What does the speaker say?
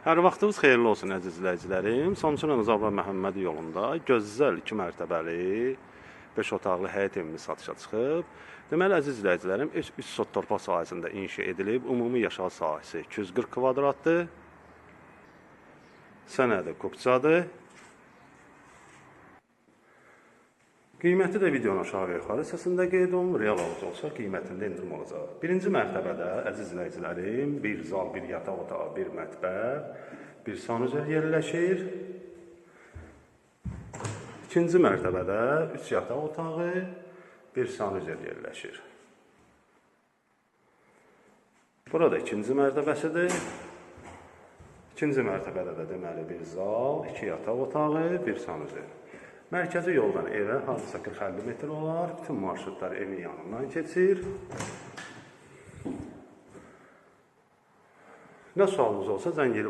Hər vaxtınız xeyirli olsun əziz izləyicilərim. Samsun Rızabla Məhəmməd yolunda gözəl 2 mərtəbəli 5 otaqlı həyət evimiz satışa çıxıb. Deməli əziz izləyicilərim, 3 sot torpaq sahəsində inşa edilib. Ümumi yaşayış sahəsi 240 kvadratdır. Sənədi kupçadır. Qiyməti də videonun aşağı və yuxarı hissəsində qeyd olunur. Real alıcı olsa qiymətində endirim olacaq. Birinci mərtəbədə əziz izləyicilərim, bir zal, bir yataq otağı, bir mətbəx, bir sanuzel yerləşir. İkinci mərtəbədə 3 yataq otağı, bir sanuzel yerləşir. Burada ikinci mərtəbəsidir. İkinci mərtəbədə də deməli bir zal, 2 yataq otağı, bir sanuzel. Mərkəzi yoldan evə hardasa 40-50 metr olar. Bütün marşrutlar evin yanından keçir. Nə sualınız olsa zəng edib